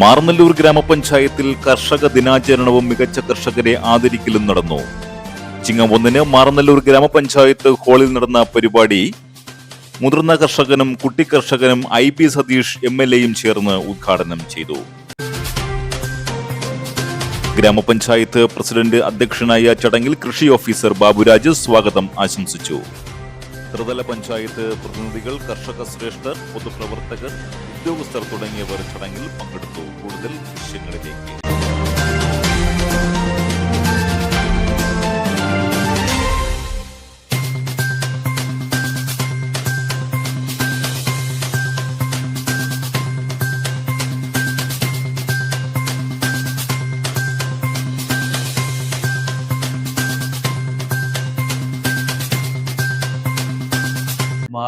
മാർന്നല്ലൂർ ഗ്രാമപഞ്ചായത്തിൽ കർഷക ദിനാചരണവും മികച്ച കർഷകരെ ആദരിക്കലും നടന്നു. ചിങ്ങം ഒന്നിന് മാർന്നല്ലൂർ ഗ്രാമപഞ്ചായത്ത് ഹാളിൽ നടന്ന പരിപാടി മുതിർന്ന കർഷകനും കുട്ടിക്കർഷകനും I P Satheesh M L എയും ചേർന്ന് ഉദ്ഘാടനം ചെയ്തു. ഗ്രാമപഞ്ചായത്ത് പ്രസിഡന്റ് അധ്യക്ഷനായ ചടങ്ങിൽ കൃഷി ഓഫീസർ ബാബുരാജ് സ്വാഗതം ആശംസിച്ചു. ത്രിതല പഞ്ചായത്ത് പ്രതിനിധികൾ കർഷക ശ്രേഷ്ഠർ പൊതുപ്രവർത്തകർ ഉദ്യോഗസ്ഥർ തുടങ്ങിയവർ ചടങ്ങിൽ പങ്കെടുത്തു. കൂടുതൽ ദൃശ്യങ്ങളിലേക്ക്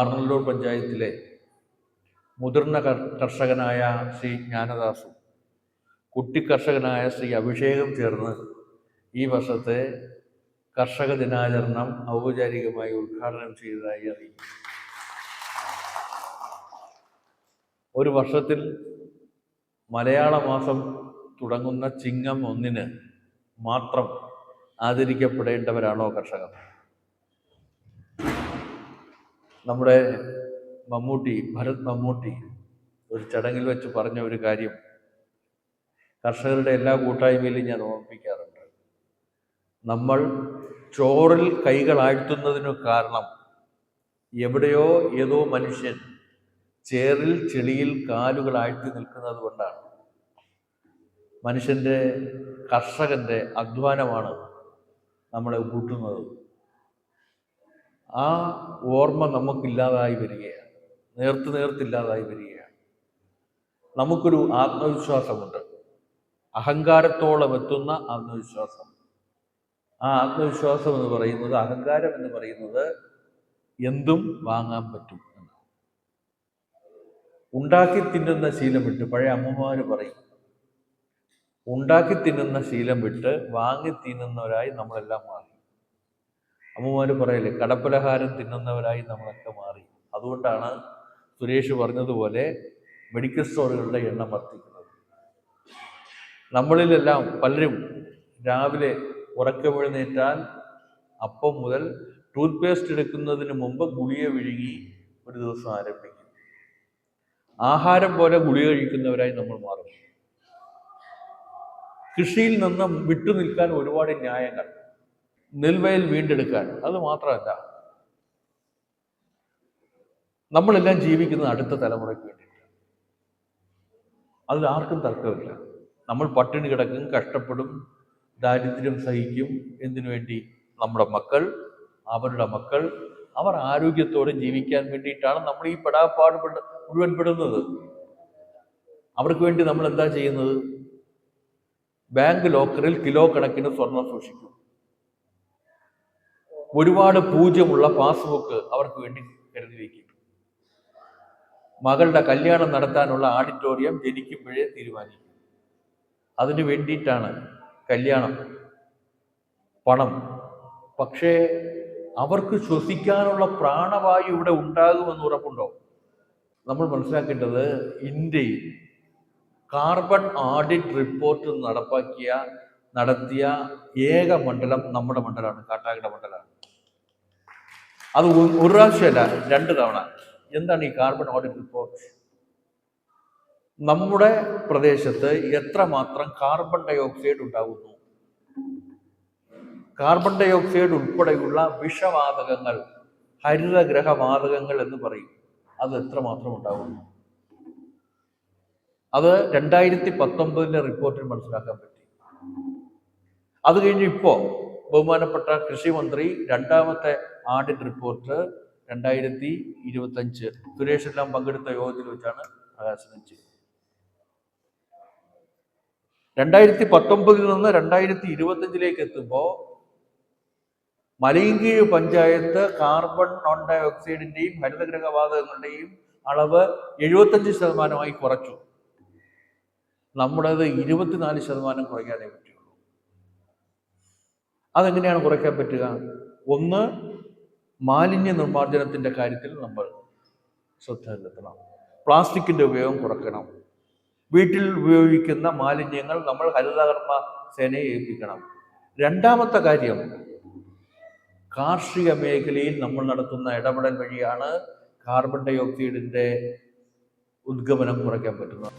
മാർന്നല്ലൂർ പഞ്ചായത്തിലെ മുതിർന്ന കർ- കർഷകനായ ശ്രീ ജ്ഞാനദാസും കുട്ടി കർഷകനായ ശ്രീ അഭിഷേകം ചേർന്ന് ഈ വർഷത്തെ കർഷക ദിനാചരണം ഔപചാരികമായി ഉദ്ഘാടനം ചെയ്തതായി അറിയിക്കും ഒരു വർഷത്തിൽ മലയാള മാസം തുടങ്ങുന്ന ചിങ്ങം ഒന്നിന് മാത്രം ആദരിക്കപ്പെടേണ്ടവരാണോ കർഷകർ? നമ്മുടെ മമ്മൂട്ടി ഭരത് മമ്മൂട്ടി ഒരു ചടങ്ങിൽ വെച്ച് പറഞ്ഞ ഒരു കാര്യം കർഷകരുടെ എല്ലാ കൂട്ടായ്മയിലും ഞാൻ ഓർമ്മിപ്പിക്കാറുണ്ട്. നമ്മൾ ചോറിൽ കൈകൾ ആഴ്ത്തുന്നതിനു കാരണം എവിടെയോ ഏതോ മനുഷ്യൻ ചേറിൽ ചെളിയിൽ കാലുകൾ ആഴ്ത്തി നിൽക്കുന്നത് കൊണ്ടാണ്. മനുഷ്യന്റെ കർഷകന്റെ അധ്വാനമാണ് നമ്മളെ കൂട്ടുന്നത്. ആ ഓർമ്മ നമുക്കില്ലാതായി വരികയാണ്. നേർത്ത് നേർത്തില്ലാതായി വരികയാണ്. നമുക്കൊരു ആത്മവിശ്വാസമുണ്ട്. അഹങ്കാരത്തോളം എത്തുന്ന ആത്മവിശ്വാസം. ആ ആത്മവിശ്വാസം എന്ന് പറയുന്നത് അഹങ്കാരം എന്ന് പറയുന്നത് എന്തും വാങ്ങാൻ പറ്റും എന്നാണ്. ഉണ്ടാക്കി തിന്നുന്ന ശീലം വിട്ട് പഴയ അമ്മമാര് പറയും ഉണ്ടാക്കി തിന്നുന്ന ശീലം വിട്ട് വാങ്ങി തിന്നുന്നവരായി നമ്മളെല്ലാം മാറി. അമ്മമാര് പറയല്ലേ കടപ്പലഹാരം തിന്നുന്നവരായി നമ്മളൊക്കെ മാറി. അതുകൊണ്ടാണ് സുരേഷ് പറഞ്ഞതുപോലെ മെഡിക്കൽ സ്റ്റോറുകളുടെ എണ്ണം വർദ്ധിക്കുന്നത്. നമ്മളിലെല്ലാം പലരും രാവിലെ ഉറക്കമെഴുന്നേറ്റാൽ അപ്പം മുതൽ ടൂത്ത് പേസ്റ്റ് എടുക്കുന്നതിന് മുമ്പ് ഗുളിക വിഴുങ്ങി ഒരു ദിവസം ആരംഭിക്കും. ആഹാരം പോലെ ഗുളിക കഴിക്കുന്നവരായി നമ്മൾ മാറും. കൃഷിയിൽ നിന്നും വിട്ടുനിൽക്കാൻ ഒരുപാട് ന്യായങ്ങൾ. നെൽവയൽ വീണ്ടെടുക്കാൻ. അത് മാത്രമല്ല നമ്മളെല്ലാം ജീവിക്കുന്നത് അടുത്ത തലമുറയ്ക്ക് വേണ്ടിയിട്ടാണ് അതിൽ ആർക്കും തർക്കമില്ല. നമ്മൾ പട്ടിണി കിടക്കും കഷ്ടപ്പെടും ദാരിദ്ര്യം സഹിക്കും എന്തിനു വേണ്ടി? നമ്മുടെ മക്കൾ അവരുടെ മക്കൾ അവർ ആരോഗ്യത്തോടെ ജീവിക്കാൻ വേണ്ടിയിട്ടാണ് നമ്മൾ ഈ പെടാപ്പാട് പെട- മുഴുവൻ പെടുന്നത്. അവർക്ക് വേണ്ടി നമ്മൾ എന്താ ചെയ്യുന്നത്? ബാങ്ക് ലോക്കറിൽ കിലോ കണക്കിന് സ്വർണം സൂക്ഷിക്കും. ഒരുപാട് പൂജ്യമുള്ള പാസ്ബുക്ക് അവർക്ക് വേണ്ടി കരുതി വയ്ക്കും മകളുടെ കല്യാണം നടത്താനുള്ള ആഡിറ്റോറിയം ജനിക്കുമ്പോഴേ തീരുമാനിക്കും അതിനു വേണ്ടിയിട്ടാണ് കല്യാണം പണം. പക്ഷേ അവർക്ക് ശ്വസിക്കാനുള്ള പ്രാണവായു ഇവിടെ ഉണ്ടാകുമെന്ന് ഉറപ്പുണ്ടോ? നമ്മൾ മനസ്സിലാക്കേണ്ടത് ഇന്ത്യയിൽ കാർബൺ ഓഡിറ്റ് റിപ്പോർട്ട് നടപ്പാക്കിയ നടത്തിയ ഏക മണ്ഡലം നമ്മുടെ മണ്ഡലമാണ് കാട്ടാക്കട മണ്ഡലമാണ്. അത് ഒരു പ്രാവശ്യമല്ല രണ്ട് തവണ. എന്താണ് ഈ കാർബൺ ഓഡിറ്റ് റിപ്പോർട്ട് നമ്മുടെ പ്രദേശത്ത് എത്രമാത്രം കാർബൺ ഡൈ ഓക്സൈഡ് ഉണ്ടാകുന്നു? കാർബൺ ഡൈ ഓക്സൈഡ് ഉൾപ്പെടെയുള്ള വിഷവാതകങ്ങൾ ഹരിതഗ്രഹവാതകങ്ങൾ എന്ന് പറയും. അത് എത്രമാത്രം ഉണ്ടാകുന്നു? അത് രണ്ടായിരത്തി പത്തൊമ്പതിലെ റിപ്പോർട്ടിൽ മനസ്സിലാക്കാൻ പറ്റി. അത് കഴിഞ്ഞ് ഇപ്പോ ബഹുമാനപ്പെട്ട കൃഷിമന്ത്രി രണ്ടാമത്തെ ആഡിറ്റ് റിപ്പോർട്ട് രണ്ടായിരത്തി ഇരുപത്തഞ്ച്. സുരേഷ് എല്ലാം പങ്കെടുത്ത യോഗത്തിൽ വെച്ചാണ് പ്രകാശനം ചെയ്തത്. രണ്ടായിരത്തി പത്തൊമ്പതിൽ നിന്ന് രണ്ടായിരത്തി ഇരുപത്തഞ്ചിലേക്ക് എത്തുമ്പോൾ മലയങ്കീഴ് പഞ്ചായത്ത് കാർബൺ നോൺ ഡൈ ഓക്സൈഡിന്റെയും ഹരിതഗ്രഹവാതകങ്ങളുടെയും അളവ് എഴുപത്തഞ്ച് ശതമാനമായി കുറച്ചു. നമ്മുടേത് ഇരുപത്തിനാല് ശതമാനം കുറയ്ക്കാനേ പറ്റുള്ളൂ. അതെങ്ങനെയാണ് കുറയ്ക്കാൻ പറ്റുക? ഒന്ന് മാലിന്യ നിർമ്മാർജനത്തിന്റെ കാര്യത്തിൽ നമ്മൾ ശ്രദ്ധ ചെലുത്തണം. പ്ലാസ്റ്റിക്കിന്റെ ഉപയോഗം കുറയ്ക്കണം വീട്ടിൽ ഉപയോഗിക്കുന്ന മാലിന്യങ്ങൾ നമ്മൾ ഹരിതകർമ്മ സേനയെ ഏൽപ്പിക്കണം. രണ്ടാമത്തെ കാര്യം കാർഷിക മേഖലയിൽ നമ്മൾ നടത്തുന്ന ഇടപെടൽ വഴിയാണ് കാർബൺ ഡൈ ഓക്സൈഡിന്റെ ഉദ്ഗമനം കുറയ്ക്കാൻ പറ്റുന്നത്.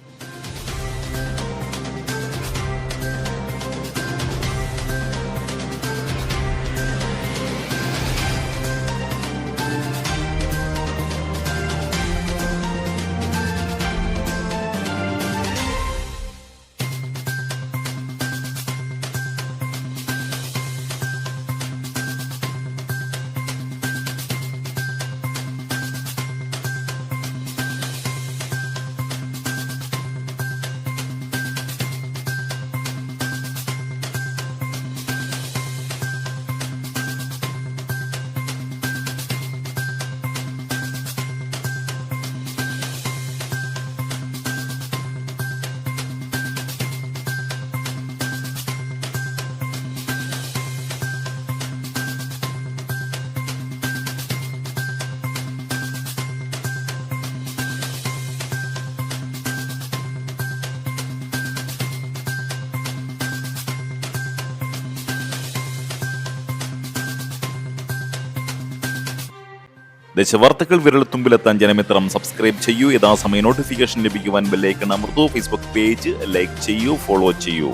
ദേശവാർത്തകൾ വിരളത്തുമ്പിലെത്താൻ ജനമിത്രം സബ്സ്ക്രൈബ് ചെയ്യൂ. യഥാസമയം നോട്ടിഫിക്കേഷൻ ലഭിക്കുവാൻ ബെല്ലൈക്കൺ അമർത്തൂ. ഫേസ്ബുക്ക് പേജ് ലൈക്ക് ചെയ്യൂ ഫോളോ ചെയ്യൂ.